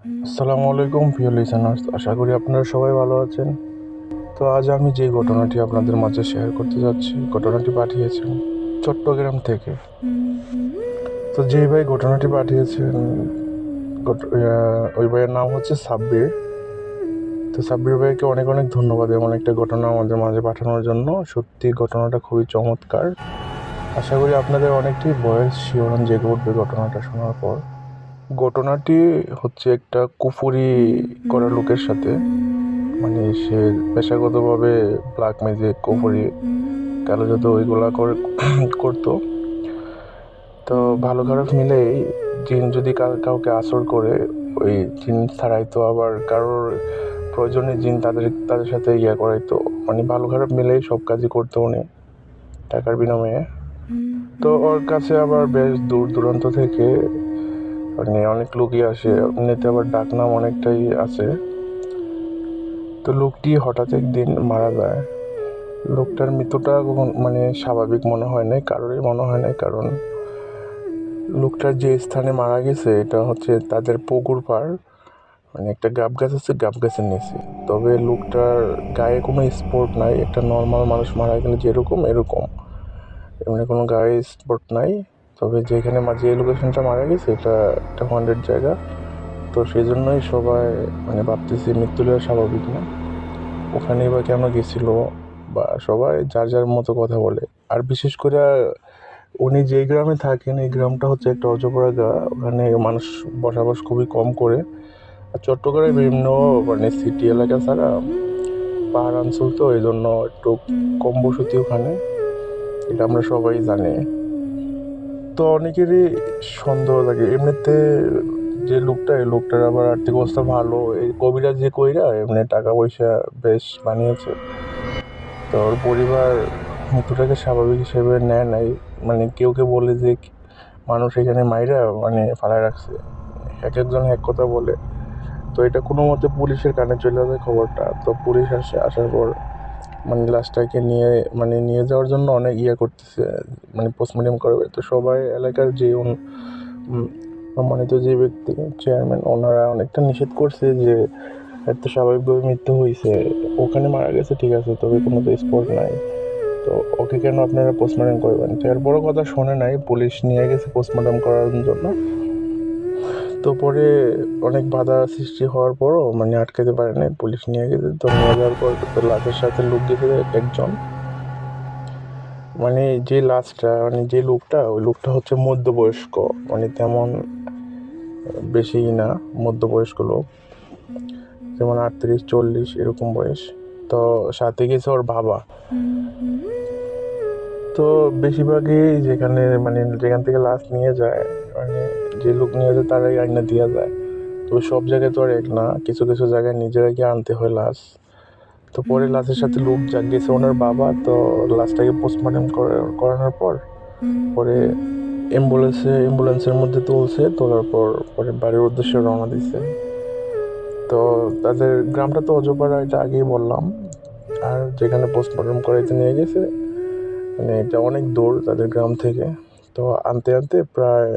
আসসালামু আলাইকুম প্রিয় লিসেনার্স আশা করি আপনারা সবাই ভালো আছেন। তো আজ আমি যে ঘটনাটি আপনাদের মাঝে শেয়ার করতে যাচ্ছি ঘটনাটি পাঠিয়েছেন চট্টগ্রাম থেকে। তো যে ভাই ঘটনাটি পাঠিয়েছেন ওই ভাইয়ের নাম হচ্ছে সাব্বির। তো সাব্বির ভাইকে অনেক অনেক ধন্যবাদ এমন একটা ঘটনা আমাদের মাঝে পাঠানোর জন্য। সত্যি ঘটনাটা খুবই চমৎকার। আশা করি আপনাদের অনেকটি বয়স শিহরণ জেগে উঠবে ঘটনাটা শোনার পর। ঘটনাটি হচ্ছে একটা কুফুরি করা লোকের সাথে। মানে সে পেশাগতভাবে ব্ল্যাক ম্যাজিক কুফুরি, কালো জাদু ওইগুলা করে, করতো। তো ভালো খারাপ মিলেই জিন যদি কাউ- কাউকে আসর করে, ওই জিন ছাড়াইতো আবার কারোর প্রয়োজনে জিন তাদের তাদের সাথে ইয়ে করাইতো। মানে ভালো খারাপ মিলেই সব কাজই করতো উনি, টাকার বিনিময়ে। তো ওর কাছে আবার বেশ দূর দূরান্ত থেকে মানে অনেক লোকই আসে। এমনিতে আবার ডাকনাম অনেকটাই আছে। তো লোকটি হঠাৎ একদিন মারা যায়। লোকটার মৃত্যুটা মানে স্বাভাবিক মনে হয় নাই, কারোরই মনে হয় নাই, কারণ লোকটার যে স্থানে মারা গেছে, এটা হচ্ছে তাদের পুকুর পাড়। মানে একটা গাব গাছ আছে, গাব গাছের নিচে। তবে লোকটার গায়ে কোনো স্পোর্ট নাই, একটা নর্মাল মানুষ মারা গেলে যেরকম, এরকম। এমনি কোনো গায়ে স্পোর্ট নাই। তবে যেখানে যে লোকেশনটা মারা গেছে, এটা একটা হান্ড্রেড জায়গা। তো সেই জন্যই সবাই মানে ভাবতেছি মৃত্যুটা স্বাভাবিক না। ওখানেই বা কেন গেছিল বা সবাই যার যার মতো কথা বলে। আর বিশেষ করে উনি যেই গ্রামে থাকেন, এই গ্রামটা হচ্ছে একটা অজপড়া গ্রাম ওখানে মানুষ বসবাস খুবই কম করে। আর চট্টগ্রামে বিভিন্ন মানে সিটি এলাকা ছাড়া পাহাড় অঞ্চল তো এই জন্য একটু কম বসতি ওখানে। এটা আমরা সবাই জানি। তো অনেকেরই সন্দেহ থাকে এমনিতে যে লোকটা, এই লোকটার আবার আর্থিক অবস্থা ভালো। এই কবিরা যে কইরা এমনি টাকা পয়সা বেশ বানিয়েছে। তো ওর পরিবার মৃত্যুটাকে স্বাভাবিক হিসেবে নেয় নাই। মানে কেউ কেউ বলে যে মানুষ এখানে মাইরা মানে ফালায় রাখছে। এক একজন এক কথা বলে। তো এটা কোনো মতে পুলিশের কানে চলে যায় খবরটা। তো পুলিশ আসে, আসার পর মানে লাশটাকে নিয়ে মানে নিয়ে যাওয়ার জন্য অনেক ইয়ে করতেছে মানে পোস্টমর্টম করবে। তো সবাই এলাকার যে সম্মানিত যে ব্যক্তি চেয়ারম্যান ওনারা অনেকটা নিষেধ করছে যে এত স্বাভাবিকভাবে মৃত্যু হয়েছে ওখানে মারা গেছে, ঠিক আছে, তবে কোনো তো স্পট নাই। তো ওকে কেন আপনারা পোস্টমর্টম করবেন? তো এর বড় কথা শোনে নাই, পুলিশ নিয়ে গেছে পোস্টমর্টম করার জন্য। তো পরে অনেক বাধা সৃষ্টি হওয়ার পরও মানে আটকাতে পারে নাই, পুলিশ নিয়ে গেছে। তো নিয়ে যাওয়ার পর লাশের সাথে লোক গেছে একজন। মানে যে লাশটা মানে যে লোকটা, ওই লোকটা হচ্ছে মধ্যবয়স্ক মানে তেমন বেশি না, মধ্যবয়স্ক লোক। যেমন আটত্রিশ, চল্লিশ, এরকম বয়স। তো সাথে গেছে ওর বাবা। তো বেশিরভাগই যেখানে মানে যেখান থেকে লাশ নিয়ে যায় মানে যে লোক নিয়ে যায় তারাই আইনা দেওয়া যায়। তবে সব জায়গায় তো আর এক না কিছু কিছু জায়গায় নিজেরা গিয়ে আনতে হয় লাশ। তো পরে লাশের সাথে লোক যা গেছে ওনার বাবা তো লাশটাকে পোস্টমর্টম করানোর পর পরে অ্যাম্বুলেন্সে অ্যাম্বুলেন্সের মধ্যে তুলছে তোলার পর পরে বাড়ির উদ্দেশ্যে রওনা দিছে। তো তাদের গ্রামটা তো অজপাড়া এটা আগেই বললাম। আর যেখানে পোস্টমর্টম করাইতে নিয়ে গেছে মানে এটা অনেক দূর তাদের গ্রাম থেকে। তো আনতে আনতে প্রায়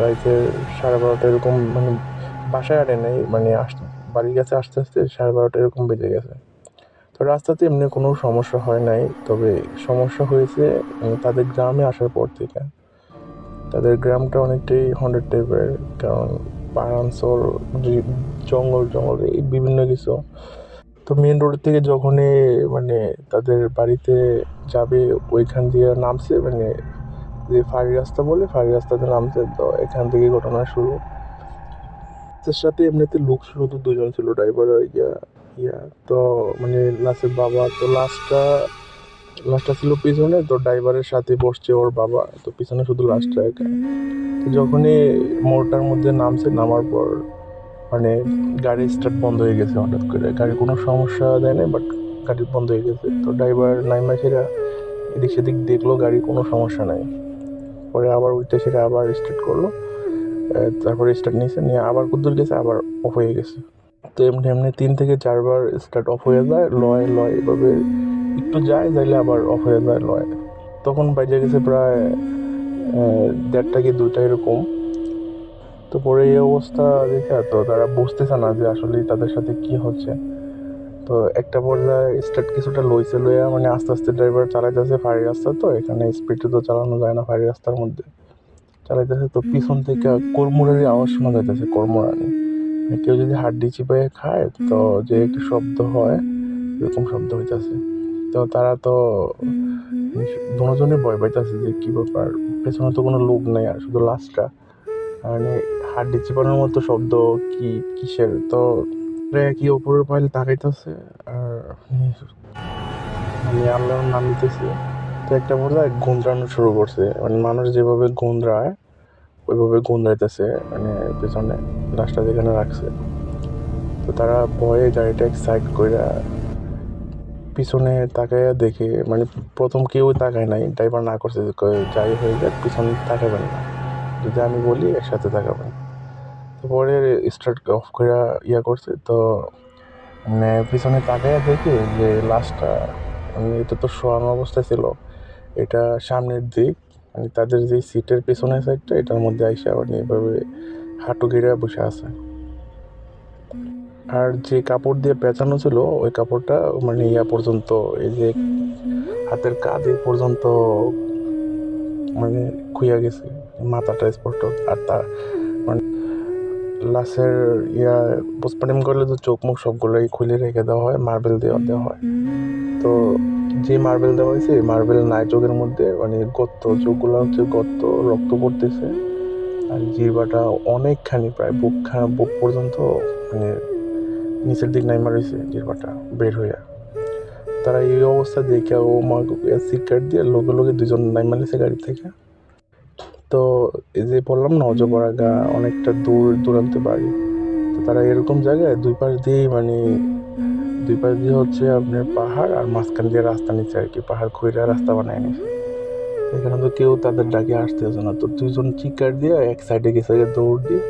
রাইতে সাড়ে বারোটা এরকম মানে বাসায় আনে নেই মানে আস, বাড়ির কাছে আস্তে আস্তে সাড়ে বারোটা এরকম বেজে গেছে। তো রাস্তাতে এমনি কোনো সমস্যা হয় নাই, তবে সমস্যা হয়েছে তাদের গ্রামে আসার পর থেকে। তাদের গ্রামটা অনেকটাই হান্ড্রেড টাইপের কারণ পাহাড়াঞ্চল জঙ্গল জঙ্গল, এই বিভিন্ন কিছু। তো মেন রোড থেকে যখনই মানে তাদের বাড়িতে যাবে, ওইখান দিয়ে নামছে মানে যে ফাঁড়ি রাস্তা বলে ফাঁড়ি রাস্তাতে নামছে তো এখান থেকে ঘটনা শুরু। তার সাথে এমনিতে লোক শুধু দুজন ছিল ড্রাইভার ইয়া ইয়া। তো মানে লাস্টের বাবা তো লাস্টটা লাস্টটা ছিল পিছনে, তো ড্রাইভারের সাথে বসছে ওর বাবা। তো পিছনে শুধু লাস্টটা একা। তো যখনই মোড়টার মধ্যে নামছে, নামার পর মানে গাড়ি স্টার্ট বন্ধ হয়ে গেছে হঠাৎ করে। গাড়ি কোনো সমস্যা দেয় না বাট গাড়ি বন্ধ হয়ে গেছে। তো ড্রাইভার নাইমা এদিক সেদিক দেখল গাড়ি কোনো সমস্যা নাই। পরে আবার উঠতে সেটা আবার স্টার্ট করল। তারপরে স্টার্ট নিয়েছে নিয়ে আবার কুদ্দুর গেছে, আবার অফ হয়ে গেছে। তো এমনি এমনি তিন থেকে চারবার স্টার্ট অফ হয়ে যায়, লয় লয় এভাবে একটু যায়, যাইলে আবার অফ হয়ে যায়, লয়। তখন বাজে গেছে প্রায় দেড়টা কি দুইটা এরকম। তো পরে এই অবস্থা দেখে তো তারা বুঝতেছে না যে আসলে তাদের সাথে কি হচ্ছে। তো একটা পর্যায়ে স্টার্ট কিছুটা লইছে লইয়া মানে আস্তে আস্তে ড্রাইভার চালাইতেছে ফাঁড়ি রাস্তা তো, এখানে স্পিডে তো চালানো যায় না ফাঁড়ি রাস্তার মধ্যে। চালাইতেছে তো পিছন থেকে কর্মুরারি আওয়াজ শোনা যাইতেছে কর্মরানি মানে কেউ যদি হাড্ডি চিপাই খায় তো যে একটা শব্দ হয়, এরকম শব্দ হইতেছে। তো তারা তো দুজনে ভয় পাইতেছে যে কি ব্যাপার, পেছনে তো কোনো লোক নেই আর শুধু লাশটা। মানে হাড্ডি চিপানোর মতো শব্দ কি, কিসের? তো কি ওপরের পাইলে তাকাইতেছে। আর মানে আল্লাহর নাম নিতেছে। তো একটা পর্যায়ে গুন্দ্রানো শুরু করছে। মানে মানুষ যেভাবে গুন্দ্রায় ওইভাবে গুন্দ্রাইতেছে মানে পেছনে লাশটা যেখানে রাখছে। তো তারা ভয়ে গাড়িটা সাইড করে পিছনে তাকাইয়া দেখে মানে প্রথম কেউ তাকায় নাই। ড্রাইভার না করছে যাই হয়ে যাক, পিছনে তাকাবেন না। যদি আমি বলি, একসাথে তাকাবেন। পরে স্টার্ট অফ করে ইয়া করছে, তো মানে পিছনে তাকাইয়া দেখি যে লাশটা মানে এটা তো শোয়ানো অবস্থায় ছিল, এটা সামনের দিক মানে তাদের যে সিটের পেছনের সাইডটা এটার মধ্যে আইসা মানে এভাবে হাঁটু ঘিরে বসে আছে। আর যে কাপড় দিয়ে পেঁচানো ছিল, ওই কাপড়টা মানে ইয়া পর্যন্ত, এই যে হাতের কাঁধে পর্যন্ত মানে খুইয়া গেছে, মাথাটা স্পষ্ট, আর তার মানে লাশের ইয়া পোস্টমর্টম করলে তো চোখ মুখ সবগুলোই খুলে রেখে দেওয়া হয় মার্বেল দেওয়া দেওয়া হয়। তো যে মার্বেল দেওয়া হয়েছে মার্বেল নাই চোখের মধ্যে মানে গত্ত চোখগুলো হচ্ছে গত্ত রক্ত পড়তেছে। আর জিরবাটা অনেকখানি প্রায় বুকখানা, বুক পর্যন্ত মানে নিচের দিক নাইমা রয়েছে জিরবাটা বের হইয়া। তারা এই অবস্থা দেখে ও মা সিট কাট দিয়ে লোকে লোকে দুজন নাইমা লেছে গাড়ি থেকে। তো এই যে বললাম না অজপরাগা অনেকটা দূর দূরান্তে বাড়ি। তো তারা এরকম জায়গায় দুই পাশ দিয়েই মানে দুই পাশ দিয়ে হচ্ছে আপনার পাহাড় আর মাঝখান দিয়ে রাস্তা নিচে আর কি পাহাড় খুঁড়ে রাস্তা বানায় নিছে। এখানে তো কেউ তাদের ডাকে আসতেছে না। তো দুইজন চিকার দিয়ে এক সাইডে গেছে দৌড় দিয়ে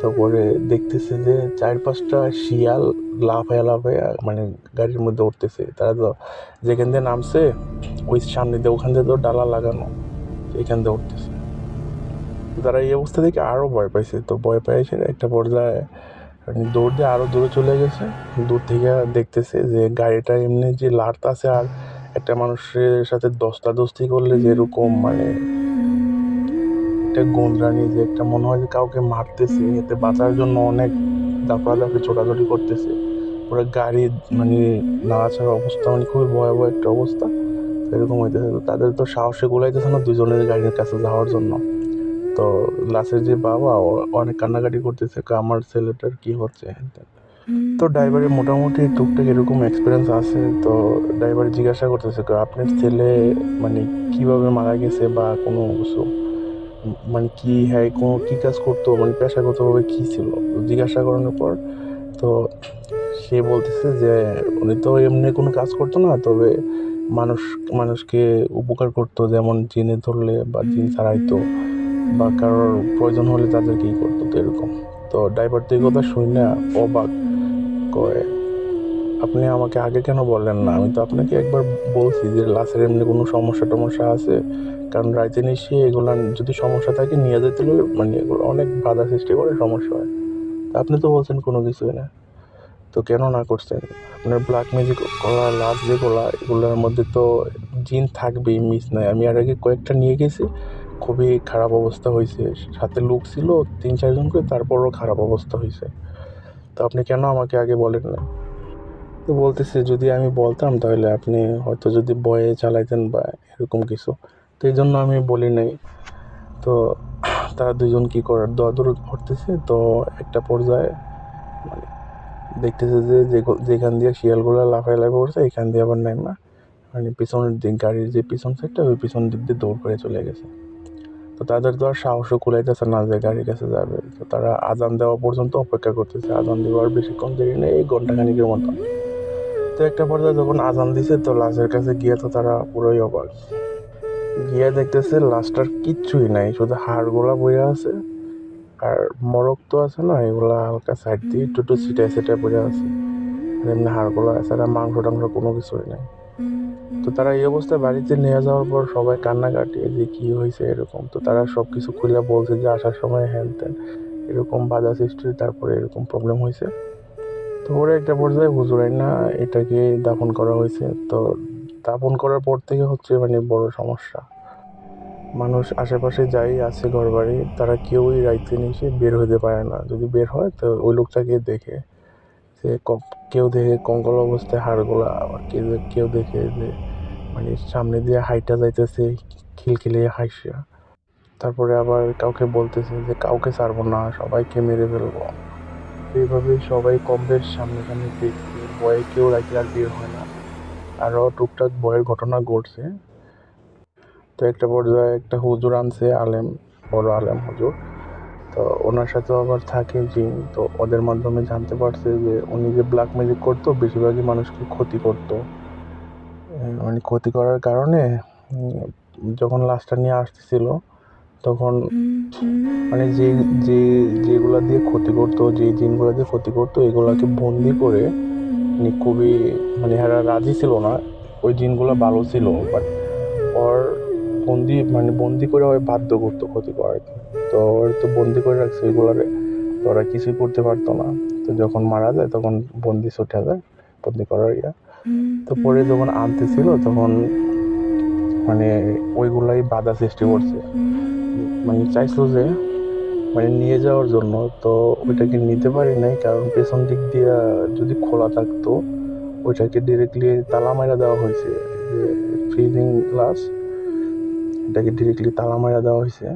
তারপরে দেখতেছে যে চার পাঁচটা শিয়াল লাফায়া লাফায়া মানে গাড়ির মধ্যে উঠতেছে। তারা তো যেখান দিয়ে নামছে ওই সামনে দিয়ে ওখান দিয়ে তো ডালা লাগানো এখান দিয়ে উঠতেছে। তারা এই অবস্থা থেকে আরও ভয় পাইছে। তো ভয় পাইছে একটা পর্যায়ে দৌড় দিয়ে আরও দূরে চলে গেছে। দূর থেকে দেখতেছে যে গাড়িটা এমনি যে লাট আছে আর একটা মানুষের সাথে দস্তা দস্তি করলে যেরকম মানে একটা গোন্দ্রানি যে একটা মনে হয় যে কাউকে মারতেছে। এতে বাঁচার জন্য অনেক দাপড়াদাপড়ি ছোটাছুটি করতেছে। পুরো গাড়ি মানে নাড়াচাড়ার অবস্থা মানে খুবই ভয়াবহ একটা অবস্থা। এরকম হইতেছে। তাদের তো সাহসে গোলাইতেছে না দুজনের গাড়ির কাছে যাওয়ার জন্য। তো লাশের যে বাবা অনেক কান্নাকাটি করতেছে আমার ছেলেটার কি হচ্ছে? তো ড্রাইভারের মোটামুটি টুকটাক এরকম এক্সপিরিয়েন্স আছে তো ড্রাইভার জিজ্ঞাসা করতেছে আপনার ছেলে মানে কীভাবে মারা গেছে বা কোনো কিছু? মানে কি হ্যাঁ কোনো কী কাজ করতো? মানে পেশাগতভাবে কী ছিল? জিজ্ঞাসা করানোর পর তো সে বলতেছে যে উনি তো এমনি কোনো কাজ করতো না তবে মানুষ মানুষকে উপকার করতো যেমন জিনে ধরলে বা জিন ছাড়াইতো। বা কারোর প্রয়োজন হলে তাদের তাদেরকেই করতো, তো এরকম। তো ড্রাইভার তো এই কথা শুনে অবাক করে। আপনি আমাকে আগে কেন বললেন না? আমি তো আপনাকে একবার বলছি যে লাশের এমনি কোনো সমস্যা টমস্যা আছে? কারণ রাইতে নিশে এগুলো যদি সমস্যা থাকে নিয়ে যেতে হলে মানে এগুলো অনেক বাধা সৃষ্টি করে, সমস্যা হয়। তা আপনি তো বলছেন কোনো কিছুই না। তো কেন না করছেন? আপনার ব্ল্যাক ম্যাজিক করা লাভ যেগুলো, এগুলোর মধ্যে তো জিন থাকবেই মিস নাই। আমি আর আগে কয়েকটা নিয়ে গেছি। খুবই খারাপ অবস্থা হয়েছে। সাথে লোক ছিল, তিন চারজন করে, তারপরও খারাপ অবস্থা হয়েছে। তো আপনি কেন আমাকে আগে বলেন না তো বলতেছে, যদি আমি বলতাম তাহলে আপনি হয়তো যদি বয়ে চালাইতেন বা এরকম কিছু। তো এই জন্য আমি বলি নাই। তো তারা দুজন কী করার দৌড় করতেছে তো একটা পর্যায়ে মানে দেখতেছে যে যেখান দিয়ে শিয়ালগুলো লাফায় লাফে পড়ছে, এখান দিয়ে আবার নাইমা মানে পিছনের দিক গাড়ির যে পিছন সাইডটা ওই পিছন দিক দিয়ে দৌড় করে চলে গেছে। তো তাদের তো আর সাহসও কুলাইতেছে না যে গাড়ির কাছে যাবে। তো তারা আজান দেওয়া পর্যন্ত অপেক্ষা করতেছে। আজান দেওয়ার বেশিক্ষণ দেরি নেই, এই ঘন্টাখানিকের মতন তো একটা পর্যায়ে যখন আজান দিছে, তো লাশের কাছে গিয়ে তো তারা পুরোই অবাক। গিয়ে দেখতেছে লাশটার কিচ্ছুই নাই, শুধু হাড়গুলা বইয়া আছে। আর মরক তো আছে না, এগুলা হালকা সাইড দিয়ে একটু একটু ছিটায় ছিটায় পড়ে আছে। এমনি হাড়গুলো আছে আর মাংস টাংস কোনো কিছুই নাই। তো তারা এই অবস্থায় বাড়িতে নিয়ে যাওয়ার পর সবাই কান্নাকাটি যে কী হয়েছে এরকম। তো তারা সব কিছু খুলে বলছে যে আসার সময় হ্যান ত্যান এরকম বাধা সৃষ্টি, তারপরে এরকম প্রবলেম হয়েছে। তো পরে একটা পর্যায়ে হুজুরাই না, এটাকে দাফন করা হয়েছে। তো দাফন করার পর থেকে হচ্ছে মানে বড় সমস্যা। মানুষ আশেপাশে যাই আছে ঘর বাড়ি তারা কেউই রাইতে নিশে বের হতে পারে না। যদি বের হয়, তো ওই লোকটাকে দেখে। যে কেউ দেখে কঙ্কল অবস্থায় হাড়গোলা, আবার কেউ কেউ দেখে যে মানে সামনে দিয়ে হাইটা যাইতেছে খিলখিলিয়ে হাসিয়া তারপরে আবার কাউকে বলতেছে যে, কাউকে ছাড়বো না, সবাইকে মেরে ফেলব। এইভাবে সবাই কম বেশ সামনে সামনে দেখছে। ভয়ে কেউ রাইতে আর বের হয় না। আরও টুকটাক ভয়ের ঘটনা ঘটছে। তো একটা পর্যায়ে একটা হুজুর আনছে, আলেম, বড় আলেম হুজুর। তো ওনার সাথেও আবার থাকে জিন তো ওদের মাধ্যমে জানতে পারছে যে উনি যে ব্ল্যাক ম্যাজিক করতো, বেশিরভাগই মানুষকে ক্ষতি করতো। মানে ক্ষতি করার কারণে যখন লাশটা নিয়ে আসতেছিল, তখন মানে যে যে, যেগুলা দিয়ে ক্ষতি করতো, যে জিনগুলো দিয়ে ক্ষতি করতো, এগুলাকে বন্দি করে মানে খুবই মানে এরা রাজি ছিল না। ওই জিনগুলো ভালো ছিল বাট ওর বন্দি মানে বন্দি করে ওই বাধ্য করতো ক্ষতি করার তো ওর তো বন্দি করে রাখছে ওইগুলারে। তো ওরা কিছুই করতে পারতো না। তো যখন মারা যায় তখন বন্দি ছুটে যায় বন্দি করার ইয়া। তো পরে যখন আনতেছিল তখন মানে ওইগুলাই বাধা সৃষ্টি করছে। মানে চাইছিল যে মানে নিয়ে যাওয়ার জন্য। তো ওইটাকে নিতে পারি নাই কারণ পেছন দিক দিয়ে যদি খোলা থাকতো ওইটাকে ডিরেক্টলি তালা মারা দেওয়া হয়েছে। ফ্রিজিং গ্লাস এটাকে ডিরেক্টলি তালা মারা দেওয়া হয়েছে।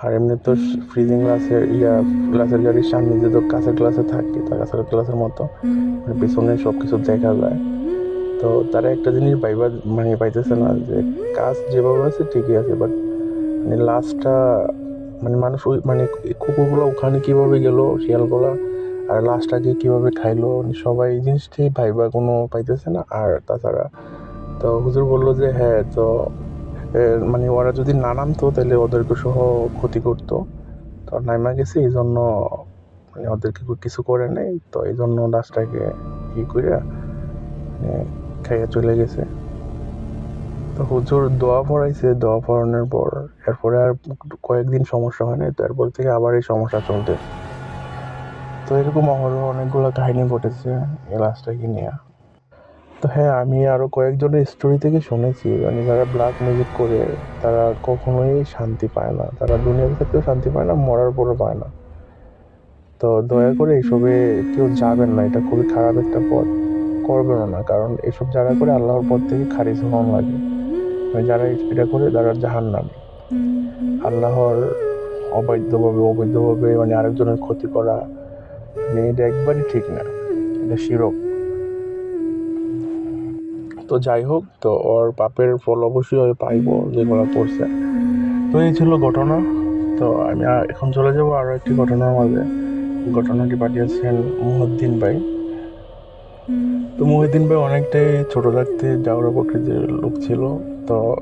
আর এমনি তো ফ্রিজিং গ্লাসের ইয়া গ্লাসের গাড়ির সামনে যে তো কাঁচের গ্লাসে থাকে তা কাছের গ্লাসের মতো। মানে পেছনে সব কিছু দেখা যায়। তো তারা একটা জিনিস পাইবা মানে পাইতেছে না যে কাজ যেভাবে আছে ঠিকই আছে বাট মানে লাস্টটা মানে মানুষ ওই মানে কুকুরগুলো ওখানে কীভাবে গেল শিয়ালগুলা আর লাশটাকে কীভাবে খাইলো মানে সবাই এই জিনিসটাই ভাইবা কোনো পাইতেছে না। আর তাছাড়া তো হুজুর বলল যে হ্যাঁ তো মানে ওরা যদি না নামতো, তাহলে ওদেরকে সহ ক্ষতি করতো। তো নাইমা গেছে, এই জন্য মানে ওদেরকে কিছু করে নেই। তো এই জন্য লাশটাকে ই করে খাইয়া চলে গেছে। তো হুজুর দোয়া পড়াইছে। দোয়া পড়ানোর পর, এরপরে আর কয়েকদিন সমস্যা হয় নাই। তো এরপর থেকে আবার এই সমস্যা চলতে তো এরকম অহরহ অনেকগুলো কাহিনী ঘটেছে এই লাস্টটাকে নিয়ে। তো হ্যাঁ আমি আরও কয়েকজনের স্টোরি থেকে শুনেছি। মানে যারা ব্ল্যাক মিউজিক করে তারা কখনোই শান্তি পায় না। তারা দুনিয়ার ক্ষেত্রেও শান্তি পায় না মরার পরও পায় না। তো দয়া করে এইসবে কেউ যাবেন না এটা খুবই খারাপ একটা পথ। করবেনও না কারণ এসব যারা করে আল্লাহর পথ থেকে খারিজ হন লাগে। মানে যারা এটা করে তারা জাহান নামে আল্লাহর অবৈধভাবে অবৈধভাবে মানে আরেকজনের ক্ষতি করা মানে এটা একবারই ঠিক না। এটা শিরক। তো যাই হোক, তো ওর পাপের ফল অবশ্যই পাইবো যেগুলো করছে। তো এই ছিল ঘটনা। তো আমি এখন চলে যাব আরও একটি ঘটনার মাঝে। ঘটনাটি পাঠিয়েছেন মুহদ্দিন ভাই। তো মুহিদ্দিন ভাই অনেকটাই ছোট থাকতে যাওয়ার প্রকৃতির লোক ছিল, তো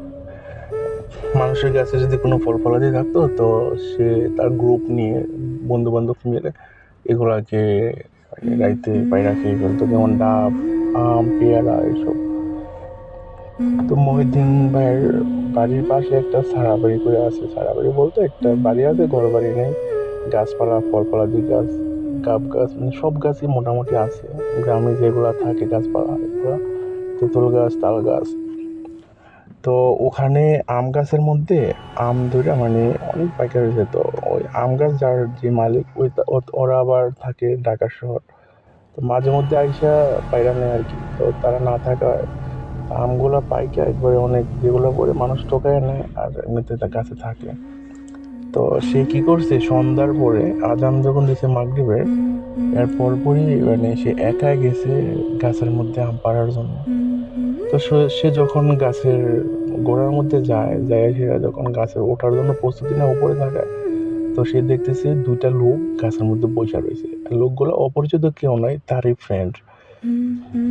মানুষের কাছে যদি কোনো ফল ফলাদি থাকতো, তো সে তার গ্রুপ নিয়ে বন্ধু বান্ধব মিলে এগুলাকে রাইতে পায়রা খেয়ে ফেলতো। যেমন ডাব, আম, পেয়ারা, এইসব। তো মহিউদ্দিন ভাইয়ের বাড়ির পাশে একটা সারা বাড়ি করে আছে সারা বাড়ি বলতে একটা বাড়ি আছে ঘর বাড়ি নেই। গাছপালা ফলফলাদি গাছ গাব গাছ মানে সব গাছই মোটামুটি আছে। গ্রামে যেগুলো থাকে গাছপালা, এগুলো। তেঁতুল গাছ, তাল গাছ। তো ওখানে আম গাছের মধ্যে আম ধরে মানে অনেক পাইকার হয়েছে। তো ওই আম গাছ যার যে মালিক, ওই ওরা আবার থাকে ঢাকা শহর। তো মাঝে মধ্যে আইসা পায়রা নেয় আর কি। তো তারা না থাকায় আমগুলো পাইকা একবারে অনেক যেগুলো করে মানুষ টোকায় নেয় আর এমনিতে তা গাছে থাকে। তো সে কি করছে? সন্ধ্যার পরে আজান যখন দিছে মাগরিবের, এর পরপরই মানে সে একা গেছে গাছের মধ্যে আম পাড়ার জন্য। তো সে- যখন গাছের গোড়ার মধ্যে যায় যায় সে যখন গাছে ওঠার জন্য প্রস্তুতি না উপরে থাকে, তো সে দেখতেছে দুইটা লোক গাছের মধ্যে বসে রয়েছে। লোকগুলো অপরিচিত কেউ নয় তারই ফ্রেন্ড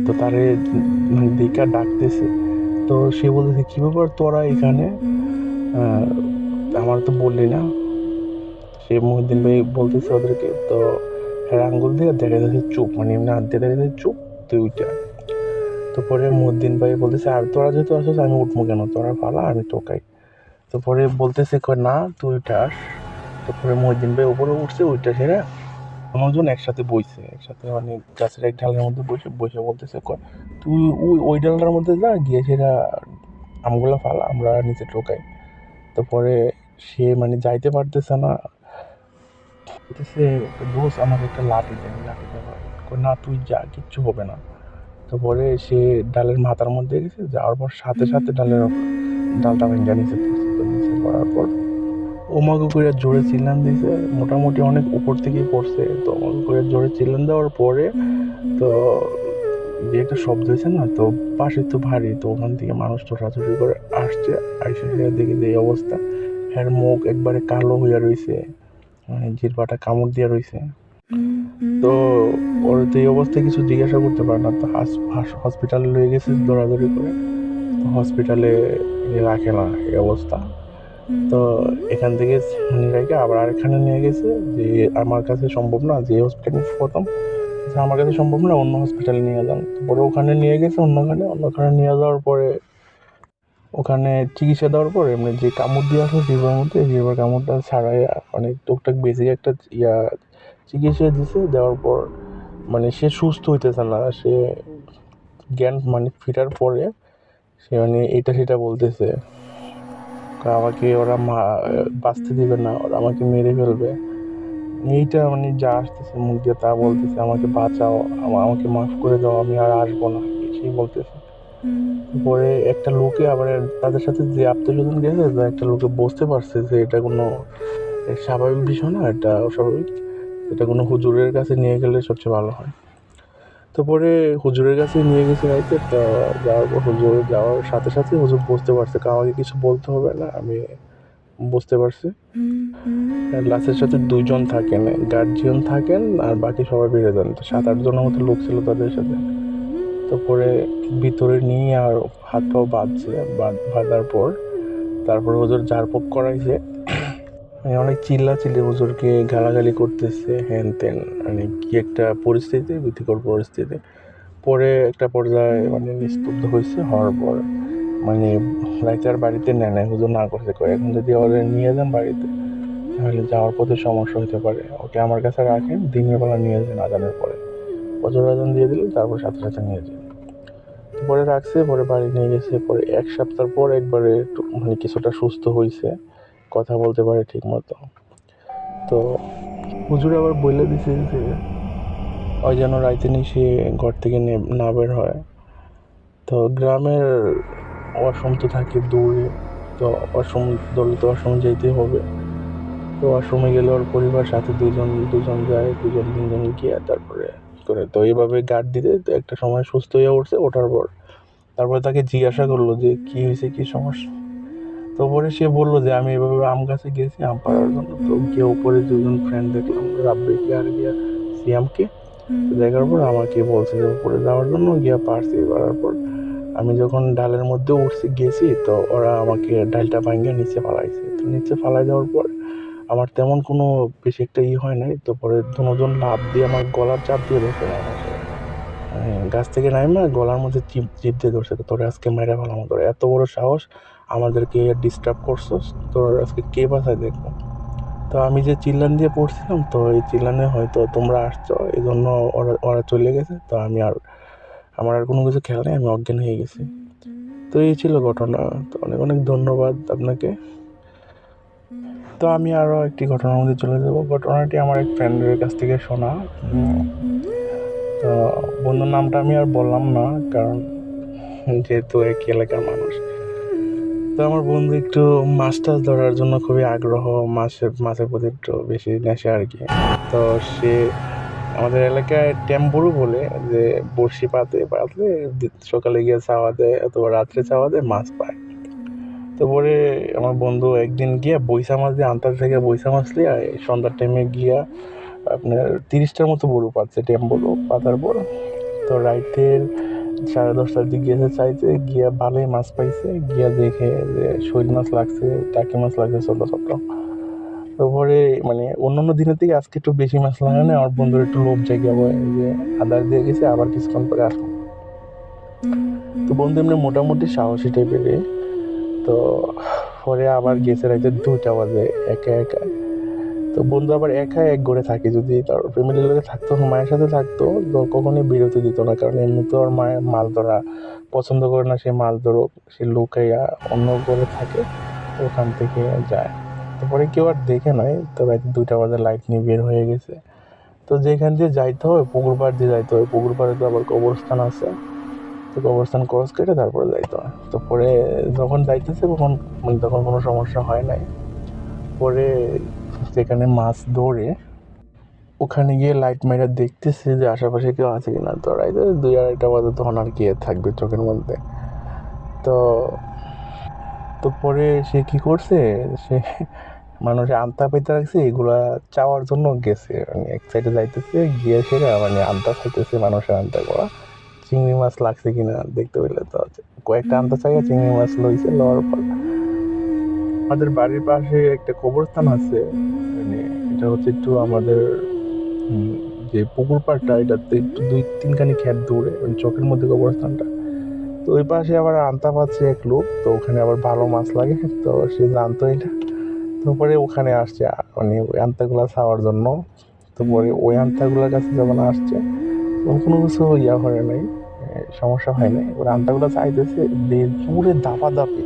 তো তারে মানে ডাকতেছে। তো সে বলতেছে, কি ব্যাপার তোরা এখানে? আমার তো বললি না। সে মহিউদ্দিন ভাই বলতেছে ওদেরকে, তো হ্যাঁ আঙ্গুল দিয়ে দেখা যাচ্ছে চুপ মানে এমনি হাত দিয়ে দেখা যাচ্ছে চুপ আয়। তো পরে মহিউদ্দিন ভাই বলতেছে, আর তোরা যেহেতু আসিস, আমি উঠবো কেন? তোরা পালা, আমি টোকাই তো পরে বলতেছে, না, তুই উঠে আস। তারপরে মহিদিন ভাই উপরে উঠছে ওইটা সেরা অন্যজন একসাথে বইছে, একসাথে মানে গাছের এক ডালের মধ্যে বসে বসে বলতেছে তুই ওই ওই ডালটার মধ্যে যা, গিয়ে সেটা আমগুলো ফালা, আমরা নিচে টোকাই তারপরে সে মানে যাইতে পারতেছে না। বলতেছে দোষ আমাকে একটা লাঠি দেয় লাঠি দেওয়া না, তুই যা, কিচ্ছু হবে না। তারপরে সে ডালের মাথার মধ্যে গেছে, যাওয়ার পর সাথে সাথে ডালের ডালটা ভেঙে নিচে পড়ার পর ওমাগো করে জোরে চিল্লান দিয়েছে মোটামুটি অনেক উপর থেকেই পড়ছে। তো ওমাগো করে জোরে চিল্লান দেওয়ার পরে তো যে একটা শব্দ হয়েছে না, তো পাশে তো ভারী, তো ওখান থেকে মানুষ তো ছোটাছুটি করে আসছে। আইসে দেখে যে অবস্থা। হ্যার মুখ একবারে কালো হইয়া রইছে মানে জিরবাটা কামড় দিয়া রইছে। তো ওর তো এই অবস্থায় কিছু জিজ্ঞাসা করতে পারে না। তো হসপিটালে লয়ে গেছে দৌড়াদৌড়ি করে। হসপিটালে রাখে না এই অবস্থা। তো এখান থেকে নিয়ে আবার আরেকখানে নিয়ে গেছে যে আমার কাছে সম্ভব না যে হসপিটালে প্রথম আমার কাছে সম্ভব না অন্য হসপিটালে নিয়ে যান। তারপরে ওখানে নিয়ে গেছে অন্যখানে অন্যখানে নিয়ে যাওয়ার পরে ওখানে চিকিৎসা দেওয়ার পর এমনি যে কামড় দিয়ে আসলো জিভার মধ্যে জিভার কামড়টা ছাড়াই অনেক টুকটাক বেসিক একটা ইয়া চিকিৎসা দিছে দেওয়ার পর মানে সে সুস্থ হইতেছে না সে জ্ঞান মানে ফিরার পরে সে মানে এটা সেটা বলতেছে। আমাকে ওরা বাঁচতে দেবে না ওরা আমাকে মেরে ফেলবে। এইটা মানে যা আসতেছে মুখ দিয়ে তা বলতেছে আমাকে বাঁচাও আমাকে মাফ করে দাও আমি আর আসব না সেই বলতেছে। পরে একটা লোকে আবার তাদের সাথে যে আত্মীয়স্বজন গেছে একটা লোকে বুঝতে পারছে যে এটা কোনো স্বাভাবিক বিষয় না এটা অস্বাভাবিক। এটা কোনো হুজুরের কাছে নিয়ে গেলে সবচেয়ে ভালো হয়। তো পরে হুজুরের কাছে নিয়ে গেছে রাইতে তো যাওয়ার হুজুর যাওয়ার সাথে সাথে হুজুর বুঝতে পারছে কাউকে কিছু বলতে হবে না আমি বুঝতে পারছি। লাশের সাথে দুইজন থাকেন গার্জিয়ান থাকেন আর বাকি সবাই বেড়ে যান তো সাত আট জনের মতো লোক ছিল তাদের সাথে। তো পরে ভিতরে নিয়ে আর হাত পাও বাঁধছে বাঁধ- বাঁধার পর তারপরে হুজুর ঝাড়ফুঁক করাইছে। অনেক চিল্লা চিল্লি হুজুরকে গালাগালি করতেছে হ্যান ত্যান মানে কি একটা পরিস্থিতি, ভীতিকর পরিস্থিতি। পরে একটা পর্যায়ে মানে নিস্তব্ধ হয়েছে, হওয়ার পর মানে রাইতার বাড়িতে নেয় নাই, হুজুর না করতে কয়। এখন যদি ওরা নিয়ে যান বাড়িতে, তাহলে যাওয়ার পথে সমস্যা হতে পারে। ওকে আমার কাছে রাখেন, দিনের বেলা নিয়ে যান আজানের পরে। বছর আজান দিয়ে দিলে তারপর সাথে সাথে নিয়ে যান। পরে রাখছে, পরে বাড়ি নিয়ে গেছে, পরে এক সপ্তাহ পর একবারে মানে কিছুটা সুস্থ হয়েছে কথা বলতে পারে ঠিক মতো। তো হুজুর আবার বলে দিছে যে ওই যেন রাইতে সে ঘর থেকে নে- বের হয়। তো গ্রামের ওয়াশরুম তো থাকে দূরে তো ওয়াশরুম দলে তো ওয়াশরুম যেতেই হবে। তো ওয়াশরুমে গেলে ওর পরিবার সাথে দুজন দুজন যায় দুজন তিনজন গিয়ে তারপরে করে। তো এইভাবে গার্ড দিতে তো একটা সময় সুস্থ হয়ে উঠছে ওঠার পর। তারপরে তাকে জিজ্ঞাসা করল যে কি হয়েছে কি সমস্যা? তো পরে সে বলল যে আমি এভাবে আম গাছে গেছি আম পাড়ার জন্য। তো গিয়ে উপরে দুজন ফ্রেন্ড দেখলাম রাব্বিকে আর গিয়া সিয়ামকে দেখার পর আমাকে বলছে যে উপরে যাওয়ার জন্য গিয়া পারছি। পারার পর আমি যখন ডালের মধ্যে উঠছি গেছি তো ওরা আমাকে ডালটা ভাঙিয়ে নিচে ফালাইছে। তো নিচে ফালাই দেওয়ার পর আমার তেমন কোনো বেশি একটা ই হয় নাই। তো পরে দুজন লাভ দিয়ে আমার গলার চাপ দিয়ে ধরছে আমাকে হ্যাঁ, গাছ থেকে নাইমা গলার মধ্যে চিপ চিপ দিয়ে ধরছে। তো তোরে আজকে মেরে ফেলাম তোর এত বড় সাহস। আমাদেরকে ডিস্টার্ব করছস তোর আজকে কে বাসায় দেখব? তো আমি যে চিল্লান দিয়ে পড়ছিলাম, তো এই চিল্লানে হয়তো তোমরা আসছো এই জন্য ওরা ওরা চলে গেছে, তো আমি আর, আমার আর কোনো কিছু খেয়াল নেই, আমি অজ্ঞান হয়ে গেছি। তো এই ছিল ঘটনা, তো অনেক অনেক ধন্যবাদ আপনাকে। তো আমি আরও একটি ঘটনার মধ্যে চলে যাব, ঘটনাটি আমার এক ফ্রেন্ডের কাছ থেকে শোনা। তো বন্ধুর নামটা আমি আর বললাম না, কারণ যেহেতু একই এলাকার মানুষ। তো আমার বন্ধু একটু মাছ টাছ ধরার জন্য খুবই আগ্রহ মাছের মাছের প্রতি একটু বেশি নেশা আর কি। তো সে আমাদের এলাকায় টেম্পুরু বলে, যে বড়শি পাতে পাতলে সকালে গিয়ে চাওয়া দেয় অথবা রাত্রে চাওয়া দেয়, মাছ পায়। তো পরে আমার বন্ধু একদিন গিয়ে বৈশা মাছ দিয়ে আন্তার থেকে বৈশা মাছ লিয়ে সন্ধ্যার টাইমে গিয়া আপনার তিরিশটার মতো বড়ু পাচ্ছে, টেম্পুরু পাতার পর তো রাইতের সাড়ে দশটার দিকে গিয়েছে চাইতে গিয়া ভালোই মাছ পাইছে, গিয়া দেখে যে শৈল মাছ লাগছে, টাকি মাছ লাগছে ছোটো ছোটো। তারপরে মানে অন্যান্য দিনের থেকে আজকে একটু বেশি মাছ লাগে না, আমার বন্ধুর একটু লোভ হয় যে আদার দিয়ে গেছে, আবার কিছুক্ষণ পরে আসব। তো বন্ধু এমনি মোটামুটি সাহসী টাইপের তো পরে আবার গেছে রাইতে দুইটা বাজে, একা একা। তো বন্ধু আবার একা এক ঘরে থাকে, যদি তার ফ্যামিলির লোকে থাকতো, মায়ের সাথে থাকতো তো কখনোই বিরতি দিত না। কারণ এমনিতে ওর মায়ের মাছ ধরা পছন্দ করে না, সে মাছ ধরুক, সে লুকাইয়া অন্য ঘরে থাকে, ওখান থেকে যায়। তারপরে কেউ আর দেখে নয় তো রাতে দুইটা বাজে লাইট নিয়ে বের হয়ে গেছে। তো যেখান দিয়ে যাইতে হয়, পুকুর পাড় দিয়ে যাইতে হয়। পুকুর পাড়ে তো আবার কবরস্থান আছে। তো কবরস্থান ক্রস কেটে তারপরে যাইতে হয়। তো পরে যখন যাইতেছে, তখন মানে তখন কোনো সমস্যা হয় নাই। পরে সেখানে মাছ ধরে, ওখানে গিয়ে লাইট মেরে দেখতেছে যে আশেপাশে কেউ আছে কিনা। তো রাইতে দুই আড়াইটা বাজে তখন আর কি থাকবে চোখের মধ্যে। তো তো পরে সে কি করছে? সে মানুষে আনতা পেতে রাখছে এগুলা চাওয়ার জন্য গেছে। মানে এক সাইডে যাইতেছে, গিয়ে সেরা মানে আনতা খাইতেছে মানুষের আনতা করা চিংড়ি মাছ লাগছে কিনা দেখতে পেলে তো, কয়েকটা আনতা চাইয়া চিংড়ি মাছ লইছে, লওয়ার পর আমাদের বাড়ির পাশে একটা কবরস্থান আছে। মানে এটা হচ্ছে একটু আমাদের যে পুকুর পাড়টা এটাতে একটু দুই তিনখানি খেত দূরে মানে চোখের মধ্যে কবরস্থানটা। তো ওই পাশে আবার আনতা পাচ্ছে এক লোক তো ওখানে আবার ভালো মাছ লাগে তো সে জানতো এটা। তো পরে ওখানে আসছে মানে ওই আন্তাগুলা খাওয়ার জন্য। তো পরে ওই আন্তাগুলার কাছে যখন আসছে তখন কোনো কিছু ইয়া হয় নাই সমস্যা হয় নাই। ওর আন্তাগুলা চাইতেছে দে- পুরে দাপা দাপি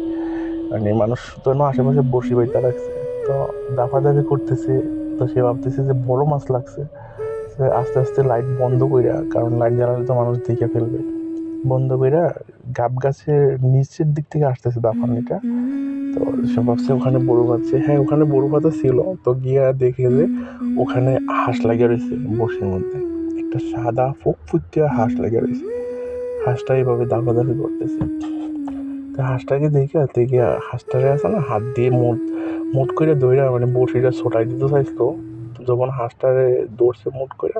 মানে মানুষ তো না আশেপাশে বসি বাইতে রাখছে। তো দাপা দাপি করতেছে তো সে ভাবতেছে যে বড় মাছ লাগছে। সে আস্তে আস্তে লাইট বন্ধ কইরা কারণ লাইট জ্বালালে তো মানুষ দেখে ফেলবে। বন্ধ কইরা গাব গাছের নিচের দিক থেকে আসতেছে দাফানিটা তো সে ভাবছে ওখানে বড় পাচ্ছে হ্যাঁ ওখানে বড় পাতা ছিল। তো গিয়া দেখে যে ওখানে হাঁস লাগিয়ে রয়েছে বসির মধ্যে। একটা সাদা ফুক ফুকিয়া হাঁস লাগিয়ে রয়েছে হাঁসটা এইভাবে দাপাদাপি করতেছে। তো হাঁসটাকে দেখে দেখে হাঁসটারে আছে না, হাত দিয়ে মুট মুট করে দইরা মানে বসিটা ছোটাই দিতে চাইছিল যখন হাঁসটারে দৌড়ছে মুট করে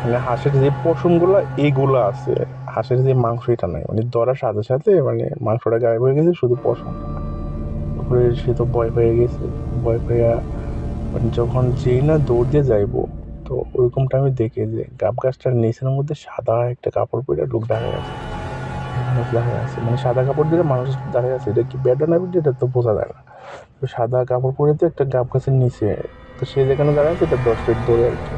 মানে হাঁসের যে পশমগুলো এইগুলো আছে। হাঁসের যে মাংস এটা নাই মানে ধরার সাথে সাথে মানে মাংসটা গায়েব হয়ে গেছে, শুধু পশম। সে তো ভয় পেয়ে গেছে। ভয় পেয়ে মানে যখন যেই না দৌড় দিয়ে যাইবো, তো ওইরকম আমি দেখে যে গাব গাছটার নিচের মধ্যে সাদা একটা কাপড় পরে লোক দাঁড়িয়ে আছে। মানুষ দাঁড়িয়ে আছে। মানে সাদা কাপড় দিয়ে মানুষ দাঁড়িয়ে আছে এটা কি বেডা না বেডা এটা তো বোঝা যায় না। তো সাদা কাপড় পরে তো একটা গাব গাছের নিচে, তো সে যেখানে দাঁড়িয়ে আছে এটা দশ ফিট দূরে আর কি।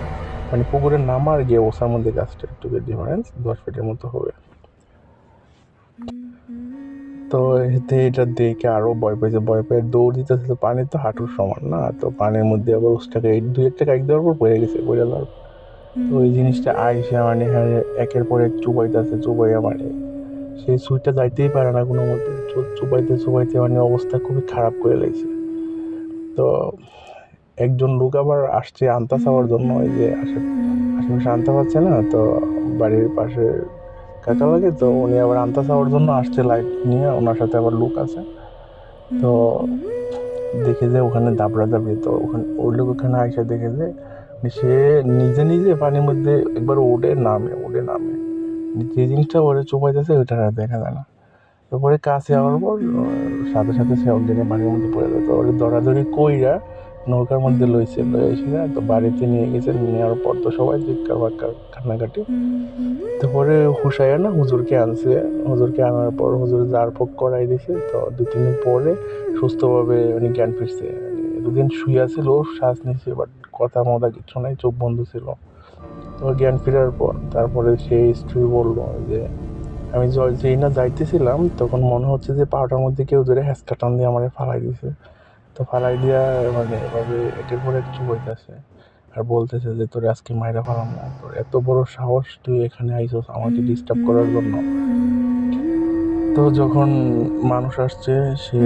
মানে পুকুরে নামার গিয়ে ওসার মধ্যে গাছটা একটু ডিফারেন্স দশ ফিটের মতো হবে। তো এতে এটা দেখে আরও ভয় পেয়েছে, ভয় পেয়ে দৌড় দিতেছে তো পানি তো হাঁটুর সমান না, তো পানির মধ্যে আবার উসটাকে এই দুই, একটা কাক দেওয়ার পর পড়ে গেছে, পড়ে যাওয়ার। তো ওই জিনিসটা আইসে মানে হ্যাঁ একের পর এক চুবাইতে চুবাইতেছে, চুবাইয়া মানে সেই সুইটা যাইতেই পারে না কোনো মধ্যে চু- চুবাইতে চুবাইতে মানে অবস্থা খুবই খারাপ করে লাগছে তো একজন লোক আবার আসছে আনতা চাওয়ার জন্য ওই যে আসে আশেপাশে আনতে পারছে না, তো বাড়ির পাশে কাকা লাগে, তো উনি আবার আনতে চাওয়ার জন্য আসছে লাইট নিয়ে, ওনার সাথে আবার লোক আছে। তো দেখে যে ওখানে দাবড়া দাবড়ি তো ওখানে ওই লোক ওখানে আইসা দেখে যে, সে নিজে নিজে পানির মধ্যে একবার ওড়ে নামে ওড়ে নামে। যে জিনিসটা ওরে চোপাইতেছে ওইটা আর দেখা যায় না। তারপরে কাছে যাওয়ার পর সাথে সাথে সে অজ্ঞানে পানির মধ্যে পড়ে যায়। তো ওরে দৌড়াদৌড়ি কইরা নৌকার মধ্যে লইছে লয়ে এসে না তো বাড়িতে নিয়ে গেছে নেওয়ার পর তো সবাই চিৎকার বাক্কার কান্নাকাটি। তারপরে হুসাইয়া না হুজুরকে আনছে। হুজুরকে আনার পর হুজুর যার পক করাই দিছে। তো দু তিন দিন পরে সুস্থভাবে উনি জ্ঞান ফিরছে। দুদিন শুয়ে ছিল শ্বাস নিচ্ছে বাট কথা মজা কিছু নাই চোখ বন্ধ ছিল। তো জ্ঞান ফেরার পর তারপরে সে স্ত্রী বলল যে, আমি যেই না যাইতেছিলাম, তখন মনে হচ্ছে যে পাহাড়টার মধ্যে কেউ ধরে হ্যাঁচকা দিয়ে আমার ফালাই দিছে। তো ফালাই দিয়া মানে এভাবে একের পর এক চুবাইতেছে আর বলতেছে যে, তোর আজকে মাইরা ফালাম না। তোর এত বড় সাহস, তুই এখানে আইসস আমাকে ডিস্টার্ব করার জন্য। তো যখন মানুষ আসছে, সে,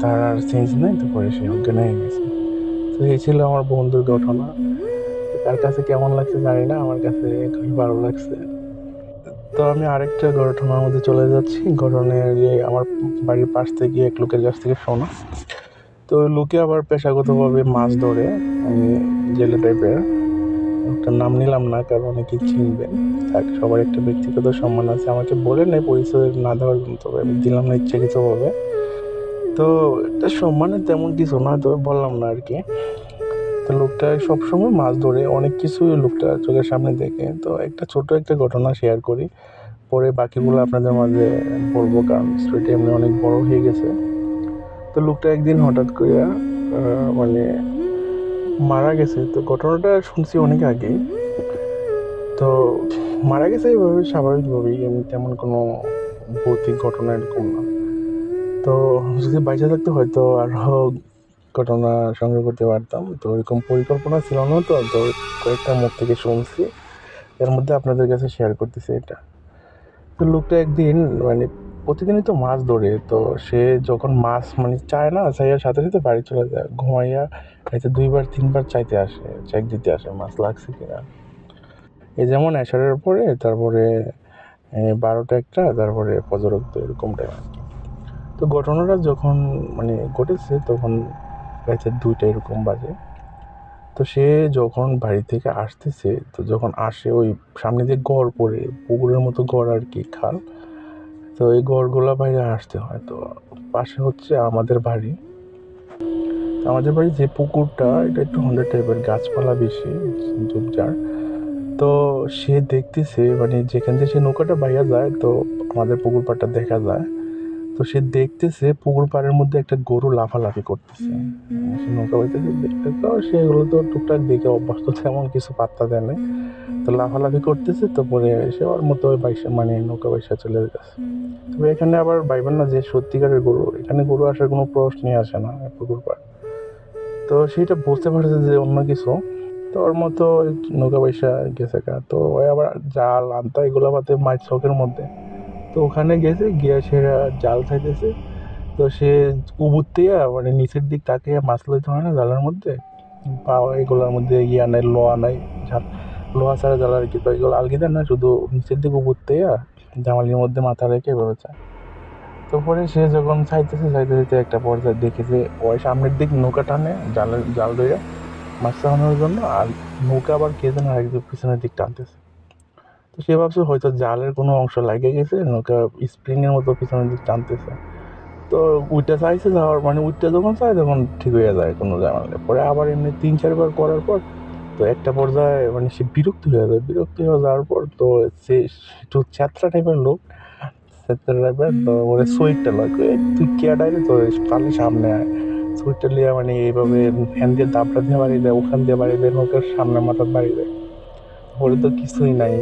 তার আর চেঞ্জ নেই, তারপরে সে অজ্ঞান হয়ে গেছে। তো এই ছিল আমার বন্ধুর ঘটনা। তার কাছে কেমন লাগছে জানি না, আমার কাছে খুবই ভালো লাগছে। তো আমি আরেকটা ঘটনার মধ্যে চলে যাচ্ছি। ঘটনার যে আমার বাড়ির পাশ থেকে এক লোকের কাছ থেকে শোনা। তো লোকে আবার পেশাগতভাবে মাছ ধরে আমি জেলে টাইপের ওটার নাম নিলাম না, কারণ অনেকে চিনবেন তার সবার একটা ব্যক্তিগত সম্মান আছে। আমাকে বলে নাই পরিচয় না দেওয়ার তবে আমি দিলাম না ইচ্ছাকৃতভাবে। তো এটা সম্মানের তেমন কিছু না তবে বললাম না আর কি। তো লোকটা সবসময় মাছ ধরে অনেক কিছু লোকটা চোখের সামনে দেখে। তো একটা ছোট একটা ঘটনা শেয়ার করি। পরে বাকিগুলো আপনাদের মাঝে বলব কারণ স্টোরিটা এমনি অনেক বড় হয়ে গেছে। তো লোকটা একদিন হঠাৎ করে মানে মারা গেছে। তো ঘটনাটা শুনছি অনেক আগে তো মারা গেছে এইভাবে স্বাভাবিকভাবেই এমনি তেমন কোনো ভৌতিক ঘটনা এরকম না। তো যদি বাইচে থাকতে হয়তো আরও ঘটনা সংগ্রহ করতে পারতাম। তো এরকম পরিকল্পনা ছিল না তো তো কয়েকটা মুখ থেকে শুনছি। এর মধ্যে আপনাদের কাছে শেয়ার করতেছি এটা। তো লোকটা একদিন মানে প্রতিদিনই তো মাছ ধরে, তো সে যখন মাছ মানে চায় না, চাইয়ার সাথে সাথে বাড়ি চলে যায়, ঘুমাইয়া হয়তো দুইবার, তিনবার চাইতে আসে চেক দিতে আসে মাছ লাগছে কিনা। এই যেমন এশারের পরে, তারপরে বারোটা একটা, তারপরে পজরক্ত এরকম টাইম তো ঘটনাটা যখন মানে ঘটেছে, তখন রাতে দুইটা এরকম বাজে। তো সে যখন বাড়ি থেকে আসতেছে, তো যখন আসে ওই সামনে দিয়ে গড় পড়ে, পুকুরের মতো গড় আর কি, খাল, তো এই গড়গুলো বাইরে আসতে হয়। তো পাশে হচ্ছে আমাদের বাড়ি। আমাদের বাড়ি যে পুকুরটা, এটা একটু হন্ড্রেড টাইপের, গাছপালা বেশি ঝোপঝাড় তো সে দেখতেছে মানে যেখান থেকে সে নৌকাটা বাইয়া যায়, তো আমাদের পুকুর পাড়টা দেখা যায়। তো সে দেখতেছে পুকুর পাড়ের মধ্যে একটা গরু লাফালাফি করতেছে। সে নৌকা বাইতেছে দেখতে তো সেগুলো তো টুকটাক দেখে অভ্যস্ত তেমন কিছু পাত্তা দেয় না তো লাফালাফি করতেছে তো পরে সে ওর মতো ওই বাইসা মানে নৌকা বাইসা চলে গেছে। তবে এখানে আবার ভাইবেন না যে সত্যিকারের গরু এখানে গরু আসার কোনো প্রশ্নই আসে না পুকুর পাড়। তো সেটা বুঝতে পারছে যে অন্য কিছু। তো ওর মতো নৌকা পয়সা গেছে গা। তো ওই আবার জাল আনতা এগুলো পাতে মাছ চকের মধ্যে। তো ওখানে গেছে, গিয়ে সে জাল খাইতেছে। তো সে উবুরতে মানে নিচের দিক তাকে মাছ লইতে হয় না জালের মধ্যে। পাওয়া এগুলোর মধ্যে ইয়া নাই লোহা নাই, ঝাল লোহা ছাড়া জাল আর কি। তো এগুলো আলগি দেয় না, শুধু নিচের দিক উবুরতে জামালির মধ্যে মাথা রেখে এভাবে চায়। তো পরে সে যখন চাইতেছে চাইতে চাইতে একটা পর্যায়ে দেখে যে, ওই সামনের দিক নৌকা টানে জালের, জাল ধরে মাছ চালানোর জন্য, আর নৌকা আবার কে যেন আরেকদিন পিছনের দিক টানতেছে। সে ভাবছে হয়তো জালের কোনো অংশ লাগে গেছে নৌকা স্প্রিংয়ের মতো পিছনের দিক টানতেছে। তো উইটা চাইছে যাওয়ার মানে উইটা যখন চায় তখন ঠিক হয়ে যায় কোনো জানা নেই। পরে আবার এমনি তিন চারবার করার পর তো একটা পর্যায়ে মানে সে বিরক্ত হয়ে যায়। বিরক্ত হয়ে যাওয়ার পর তো সে একটু চ্যাত্রা টাইপের লোক চ্যাত্রা টাইপের তো ওরে সুইটটা লাগে তুই কে ডাইরে তো পারলে সামনে আয়। সুইটটা লিয়া মানে এইভাবে ফ্যান দিয়ে দাবটা দিয়ে বাড়ি দেয় ওখান দিয়ে বাড়ি দেয় নৌকার সামনে মাথার বাড়ি দেয়। ওরে তো কিছুই নাই।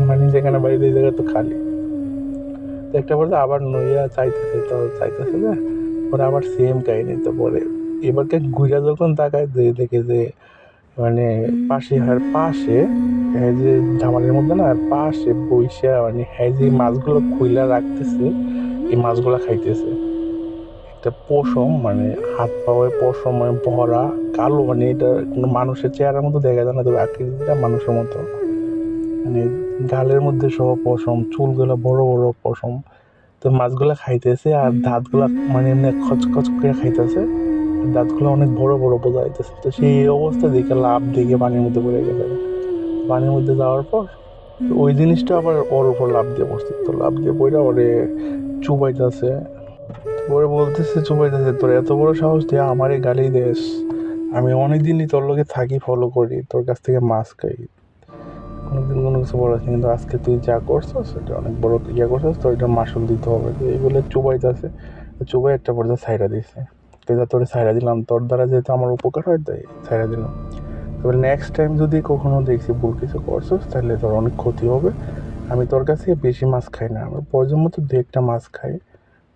মানে যেখানে বাড়ি দেয় জায়গা তো খালি। তো একটা পর্যায়ে আবার নইয়া চাইতেছে তো চাইতেছে না পরে আবার সেম কাহিনী। তো পরে এবারকে ঘুরা যখন তাকায় যে দেখে যে মানে পাশে আর পাশে এই যে জামালের মধ্যে না পাশে বইসা মানে হ্যাঁ যে মাছগুলো খুইলা রাখতেছে এই মাছগুলো খাইতেছে। একটা পশম মানে হাত পাওয়ায় পশম মানে ভরা কালো মানে এটা কোনো মানুষের চেহারার মতো দেখা যায় না তবে আকৃতিটা মানুষের মতো। মানে গালের মধ্যে সব পশম চুলগুলো বড় বড় পশম। তো মাছগুলা খাইতেছে আর দাঁতগুলা মানে এমনি খচখচ করে খাইতেছে। দাঁতগুলো অনেক বড় বড় বোঝা যাইতেছে। তো সেই অবস্থা দেখে লাভ দেখে পানির মধ্যে পড়ে গেছে। পানির মধ্যে যাওয়ার পর ওই জিনিসটা আবার ওর উপর লাভ দিয়ে বসছে তো লাভ দিয়ে পড়ে ওরে চুবাইতেছে। ওরে বলতেছে চুবাইতেছে তোর এত বড় সাহস দিয়ে আমারই গালি দেশ আমি অনেকদিনই তোর লোকে থাকি ফলো করি। তোর কাছ থেকে মাছ খাই। কোনোদিন কোনো কিছু বলা আছে, কিন্তু আজকে তুই যা করছিস সেটা অনেক বড় ইয়ে করছিস তোর এটা মাসুল দিতে হবে। তো এই বলে চুবাইতেছে তো চুবাই একটা পর্যায়ে সাইডা দিছে তো যা তোরে সাইডা দিলাম, তোর দ্বারা যেহেতু আমার উপকার হয়, তাই সাইডা দিলাম। তবে নেক্সট টাইম যদি কখনো দেখছি ভুল কিছু করছিস, তাহলে তোর অনেক ক্ষতি হবে। আমি তোর কাছে বেশি মাছ খাই না আমি প্রয়োজন মতো দু একটা মাছ খাই।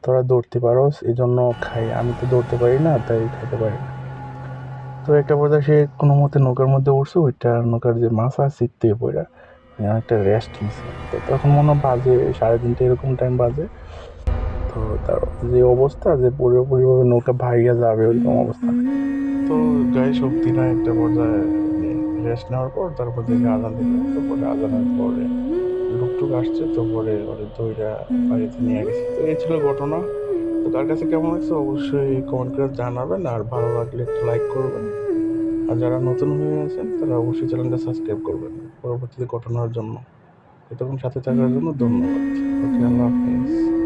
তোরা দৌড়তে পারোস এই জন্য খাই। আমি তো দৌড়তে পারি না, তাই খাইতে পারি না। তো একটা পর্যায়ে সে কোনো মতে নৌকার মধ্যে উঠছে, ওইটা নৌকার যে মাছ আছে শীত থেকে পড়া। একটা রেস্ট নিছে। তো তখন মনে বাজে, সাড়ে তিনটে এরকম টাইম বাজে। তো তার যে অবস্থা, যে পুরোপুরিভাবে নৌকা ভাইয়া যাবে ওইরকম অবস্থা। তো গায়ে শক্তি না একটা পর্যায়ে রেস্ট নেওয়ার পর তারপর থেকে আজান দিল। তারপরে আজানের পরে লুকটুক আসছে, তো পরে ওদের দইটা বাড়িতে নিয়ে গেছে। তো এই ছিল ঘটনা। তো তার কাছে কেমন লাগছে অবশ্যই কমেন্ট করে জানাবেন আর ভালো লাগলে একটু লাইক করবেন। আর যারা নতুন হয়ে আছেন, তারা অবশ্যই চ্যানেলটা সাবস্ক্রাইব করবেন পরবর্তীতে ঘটনার জন্য। এতক্ষণ সাথে থাকার জন্য ধন্যবাদ। ওকে, আল্লাহ হাফিজ।